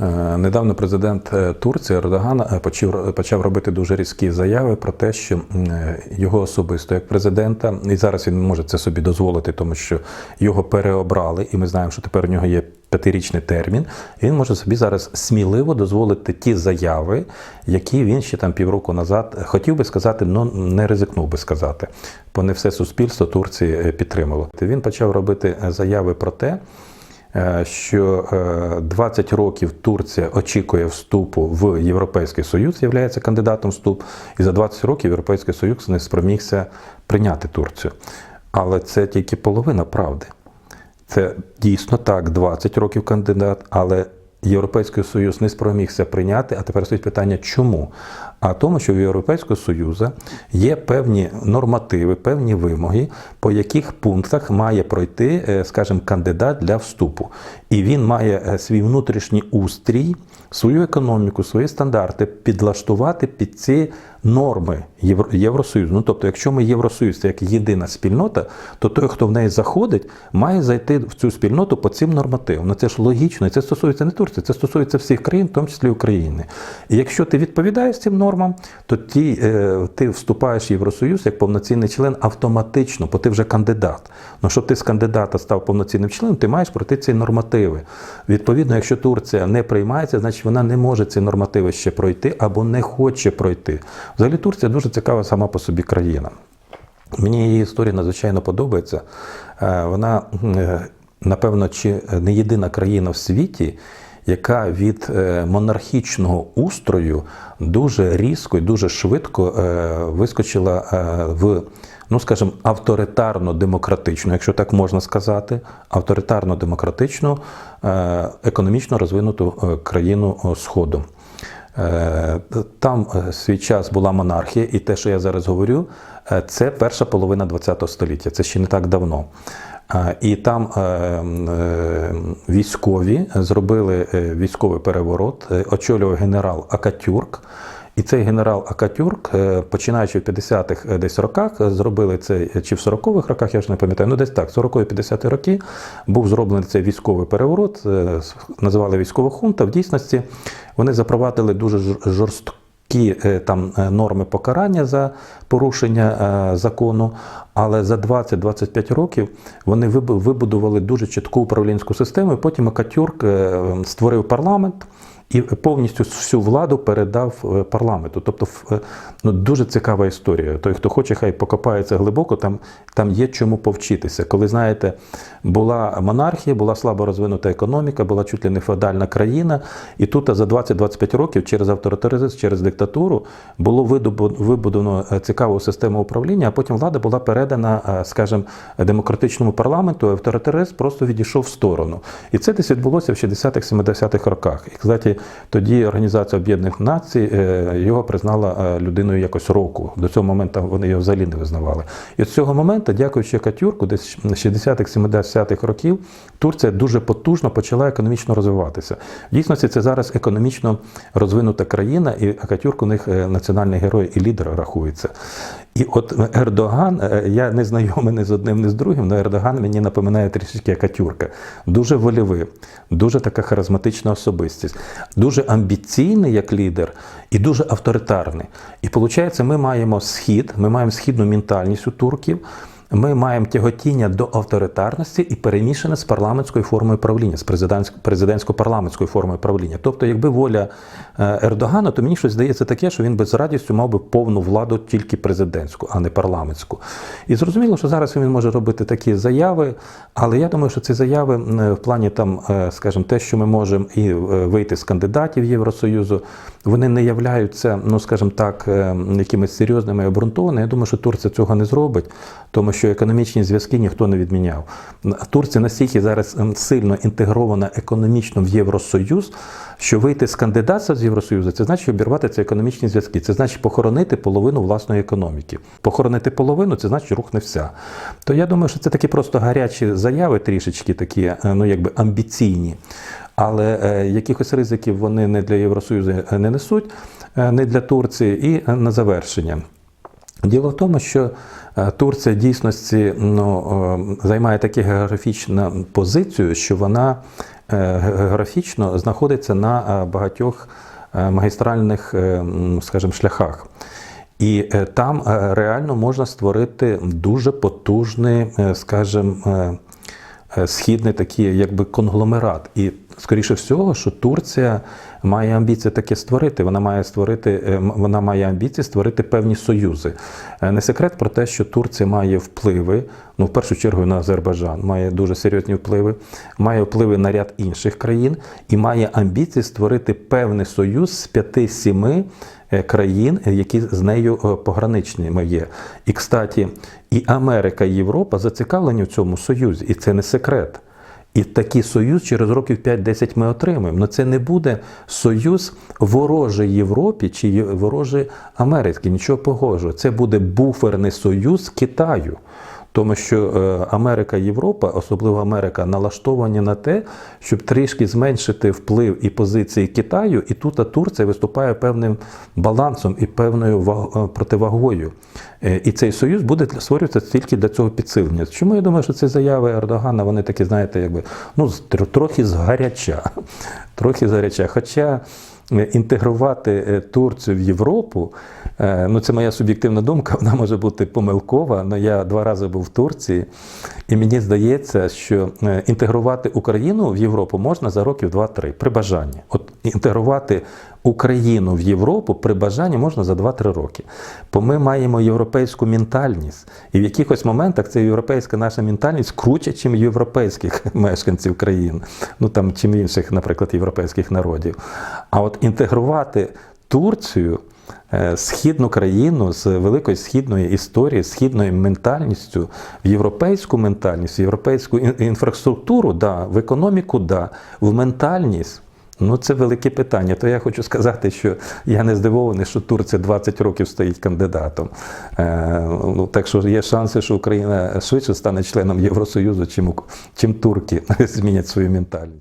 Е, Недавно президент е, Турції Ердоган е, почав, почав робити дуже різкі заяви про те, що його особисто як президента, і зараз він може це собі дозволити, тому що його переобрали, і ми знаємо, що тепер у нього є п'ятирічний термін. І він може собі зараз сміливо дозволити ті заяви, які він ще там півроку назад хотів би сказати, але не ризикнув би сказати, бо не все суспільство Турції підтримало. Він почав робити заяви про те. Е, що е, 20 років Турція очікує вступу в Європейський Союз, є кандидатом вступ, і за 20 років Європейський Союз не спромігся прийняти Турцію. Але це тільки половина правди. Це дійсно так, 20 років кандидат, але Європейський Союз не спромігся прийняти. А тепер стоїть питання, чому? А тому, що в Європейського Союзу є певні нормативи, певні вимоги, по яких пунктах має пройти, е, скажімо, кандидат для вступу. І він має е, свій внутрішній устрій, свою економіку, свої стандарти підлаштувати під ці норми Євросоюзу. Ну тобто, якщо ми Євросоюз це як єдина спільнота, то той, хто в неї заходить, має зайти в цю спільноту по цим нормативам. Ну це ж логічно, і це стосується не Турції, це стосується всіх країн, в тому числі України. І якщо ти відповідаєш цим нормам, то ті, е, ти вступаєш в Євросоюз як повноцінний член автоматично, бо ти вже кандидат. Ну щоб ти з кандидата став повноцінним членом, ти маєш пройти ці нормативи. Відповідно, якщо Турція не приймається, значить вона не може ці нормативи ще пройти або не хоче пройти. Взагалі Турція дуже цікава сама по собі країна. Мені її історія надзвичайно подобається. Е, Вона, е, напевно, чи не єдина країна в світі, яка від е, монархічного устрою дуже різко і дуже швидко вискочила в, ну скажімо, авторитарно-демократичну, якщо так можна сказати, авторитарно-демократичну, е, економічно розвинуту країну Сходу. Е, Там е, свій час була монархія, і те, що я зараз говорю, е, це перша половина ХХ століття, це ще не так давно. І там військові зробили військовий переворот, очолював генерал Акатюрк. І цей генерал Акатюрк, е, починаючи в 50-х десь роках, е, зробили це чи в 40-х роках, я ж не пам'ятаю, ну десь так, 40-50-ті роки був зроблений цей військовий переворот, е, називали військова хунта. В дійсності вони запровадили дуже жор- жорсткі е, там е, норми покарання за порушення е, закону. Але за 20-25 років вони вибудували дуже чітку управлінську систему. і Потім Акатюрк е, створив парламент і повністю всю владу передав е, парламенту. Тобто, е, ну, дуже цікава історія. Той, хто хоче, хай покопається глибоко, там, там є чому повчитися. Коли знаєте, була монархія, була слабо розвинута економіка, була чуть ли не феодальна країна, і тут за 20-25 років через авторитаризм, через диктатуру було вибудовано е, цікаву систему управління, а потім влада була передана, е, скажімо, демократичному парламенту, авторитаризм просто відійшов в сторону. І це десь відбулося в 60-х-70-х роках. І, кстати, тоді Організація Об'єднаних Націй е, його признала е, людиною якось року. До цього моменту вони його взагалі не визнавали. І з цього моменту, дякуючи Катюрку, десь 60-х, 70-х років, Турція дуже потужно почала економічно розвиватися. В дійсності це зараз економічно розвинута країна, і Акатюрк у них е, національний герой і лідер рахується. І от Ердоган, е, я не знайомий ні з одним, ні з другим, але Ердоган мені напоминає трішечки Акатюрка. Дуже вольовий, дуже така харизматична особистість, дуже амбіційний як лідер і дуже авторитарний. І виходить, ми маємо схід, ми маємо східну ментальність у турків. Ми маємо тяготіння до авторитарності і перемішане з парламентською формою правління, з президентсько- президентсько-парламентською формою правління. Тобто, якби воля е, Ердогана, то мені щось здається таке, що він би з радістю мав би повну владу тільки президентську, а не парламентську. І зрозуміло, що зараз він може робити такі заяви, але я думаю, що ці заяви м, в плані там, е, скажімо, те, що ми можемо і е, вийти з кандидатів Євросоюзу, вони не являються, ну скажімо так, е, якимись серйозними і обґрунтованими. Я думаю, що Турція цього не зробить, тому що економічні зв'язки ніхто не відміняв. Турція настільки зараз ем, сильно інтегрована економічно в Євросоюз, що вийти з кандидатства з Євросоюзу, це значить обірвати ці економічні зв'язки. Це значить похоронити половину власної економіки. Похоронити половину це значить рухне вся. То я думаю, що це такі просто гарячі заяви, трішечки такі, е, ну якби амбіційні. Але е, якихось ризиків вони не для Євросоюзу е, не несуть, е, не для Турції. І на завершення. Діло в тому, що е, Турція в дійсності ну, е, займає таку географічну позицію, що вона е, географічно знаходиться на багатьох магістральних, скажімо, шляхах. І там реально можна створити дуже потужний, скажімо, східний такий якби конгломерат. І скоріше всього, що Турція має амбіції таке створити. Вона має створити, е, вона має амбіції створити певні союзи. Е, Не секрет про те, що Турція має впливи. Ну, в першу чергу на Азербайджан має дуже серйозні впливи, має впливи на ряд інших країн і має амбіції створити певний союз з п'яти-сіми е, країн, які з нею пограничними є. І, кстати, і Америка, і Європа зацікавлені в цьому союзі, і це не секрет. І такий союз через років 5-10 ми отримаємо. Але це не буде союз ворожої Європі чи вороже Америки. Нічого погожого. Це буде буферний союз Китаю. Тому що е, Америка Європа, особливо Америка, налаштовані на те, щоб трішки зменшити вплив і позиції Китаю, і тут Турція виступає певним балансом і певною е, противагою. Е, І цей союз буде створюватися тільки для цього підсилення. Чому я думаю, що ці заяви Ердогана, вони такі, знаєте, якби ну трохи згаряча. Трохи згаряча. Хоча інтегрувати е, Турцію в Європу, е, ну це моя суб'єктивна думка, вона може бути помилкова. але я два рази був в Турції, і мені здається, що е, інтегрувати Україну в Європу можна за років 2-3 при бажанні. От інтегрувати Україну в Європу при бажанні можна за 2-3 роки. Бо ми маємо європейську ментальність, і в якихось моментах ця європейська наша ментальність круче, ніж європейських мешканців країн, ну там чим інших, наприклад, європейських народів. А от інтегрувати Турцію. е, Східну країну з великої східної історії, східною ментальністю, в європейську ментальність, в європейську інфраструктуру, да, в економіку, да, в ментальність. Ну, це велике питання. То я хочу сказати, що я не здивований, що Турція 20 років стоїть кандидатом. Е, ну, так що є шанси, що Україна швидше стане членом Євросоюзу, чим, чим турки змінять свою ментальність.